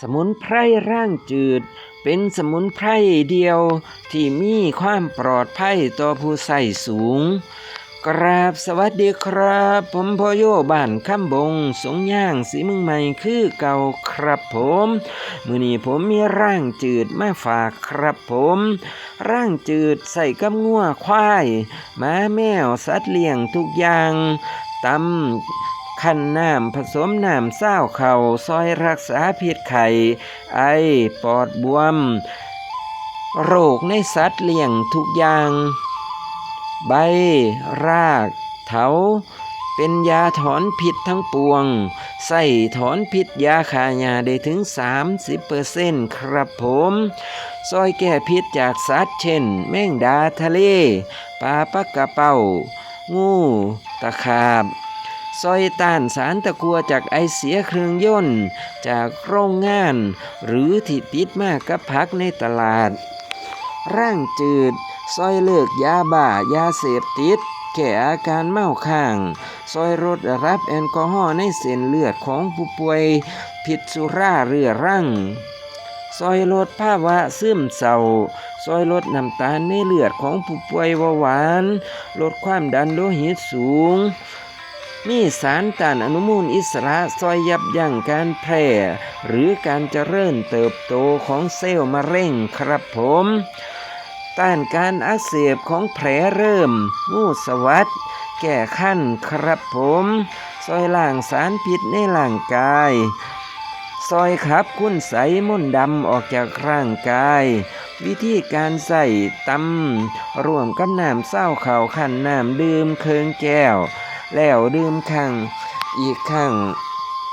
สมุนไพรร่างจืด เป็นสมุนไพรเดียวที่มีความปลอดภัยต่อผู้ใส่สูง กราบสวัสดีครับ ผมพ่อโยบ้านข้ามบง สงย่างสีมึงใหม่คือเก่าครับผม มือนี้ผมมีร่างจืดมาฝากครับผม ร่างจืดใส่กับงัวควายหมาแมวสัตว์เลี้ยงทุกอย่างตำ ขันน้ำผสมน้ำเศร้าเข่าซอยรักษาพิษไข่ไอปอดบวม โรคในสัตว์เลี้ยงทุกอย่าง ใบ ราก เถา เป็นยาถอนพิษทั้งปวง ใส่ถอนพิษยาขายาได้ถึง 30%ครับผมซอยแก้พิษจากสัตว์เช่น แมงดาทะเลปลาปักกระเป้า งู ตะขาบ ซอยต้านสารตะกัวจากไอเสียเครื่องยนต์ จากโรงงาน หรือที่ติดมากกับพักในตลาด ร่างจืดซอยเลิกยาบ้ายาเสพติด แก้อาการเมาข้าง ซอยลดรับแอลกอฮอล์ในเส้นเลือดของผู้ป่วย ผิดสุราเรื้อรังซอยลดภาวะซึมเศร้าซอยลดน้ำตาลในเลือดของผู้ป่วยเบาหวาน ลดความดันโลหิตสูง มีสารต้านอนุมูลอิสระซอยยับยั้งการแพร่ หรือการเจริญเติบโตของเซลล์มะเร็งครับผม ต้านการอักเสบของแผลเริ่ม งูสวัสดแก้ขั้นครับผมซอยล่างสารพิษในร่างกาย ซอยขับคุณใสมนดำออกจากร่างกาย วิธีการใส่ตำร่วมกับน้ำเศร้าเข่าวขันน้ำดื่มเคืองแก้ว แล้วดื่มขังอีกขัง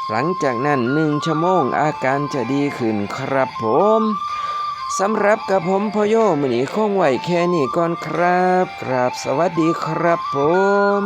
หลังจากนั้นหนึ่งชั่วโมงอาการจะดีขึ้นครับผมสำหรับกับผมพโยมือนี้คงไหวแค่นี้ก่อนครับกราบสวัสดีครับผม